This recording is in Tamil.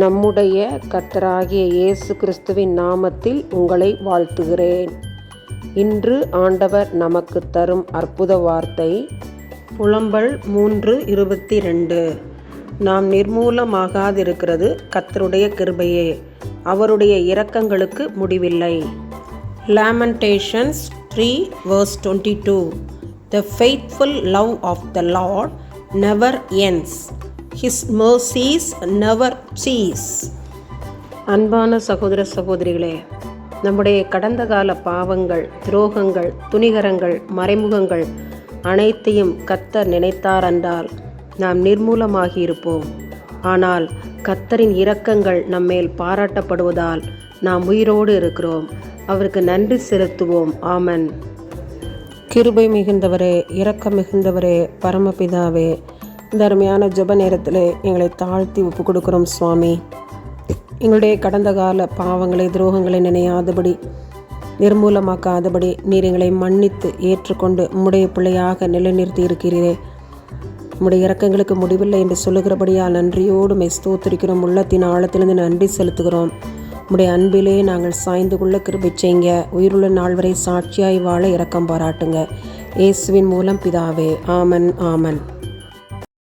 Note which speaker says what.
Speaker 1: நம்முடைய கர்த்தராகிய இயேசு கிறிஸ்துவின் நாமத்தில் உங்களை வாழ்த்துகிறேன். இன்று ஆண்டவர் நமக்கு தரும் அற்புத வார்த்தை புலம்பல் மூன்று இருபத்தி ரெண்டு நாம் நிர்மூலமாகாதிருக்கிறது கத்தருடைய கிருபையே. அவருடைய இரக்கங்களுக்கு முடிவில்லை. Lamentations three verse twenty two the faithful love of the Lord never ends his mercies never cease அன்பான சகோதர சகோதரிகளே நம்முடைய கடந்த கால பாவங்கள் துரோகங்கள் துணிகரங்கள் மறைமுகங்கள் அனைத்தையும் கத்தர் நினைத்தார் என்றால் நாம் நிர்மூலமாகி இருப்போம். ஆனால் கத்தரின் இரக்கங்கள் நம்மேல் பாராட்டப்படுவதால் நாம் உயிரோடு இருக்கிறோம். அவருக்கு நன்றி செலுத்துவோம். ஆமன். கிருபை மிகுந்தவரே இரக்கம் மிகுந்தவரே பரமபிதாவே இந்த அருமையான ஜெப நேரத்தில் எங்களை தாழ்த்தி ஒப்பு கொடுக்குறோம் சுவாமி. எங்களுடைய கடந்த கால பாவங்களை துரோகங்களை நினையாதபடி நிர்மூலமாக்காதபடி நீர் எங்களை மன்னித்து ஏற்றுக்கொண்டு உம்முடைய பிள்ளையாக நிலைநிறுத்தி இருக்கிறீரே. உம்முடைய இறக்கங்களுக்கு முடிவில்லை என்று சொல்லுகிறபடியால் நன்றியோடு மை ஸ்தோத்திரிக்கிறோம். உள்ளத்தின் ஆழத்திலிருந்து நன்றி செலுத்துகிறோம். உம்முடைய அன்பிலே நாங்கள் சாய்ந்து கொள்ள கிருபை உயிருள்ள நாள் வரை சாட்சியாய் வாழ இறக்கம் பாராட்டுங்க. இயேசுவின் மூலம் பிதாவே. ஆமன் ஆமன்.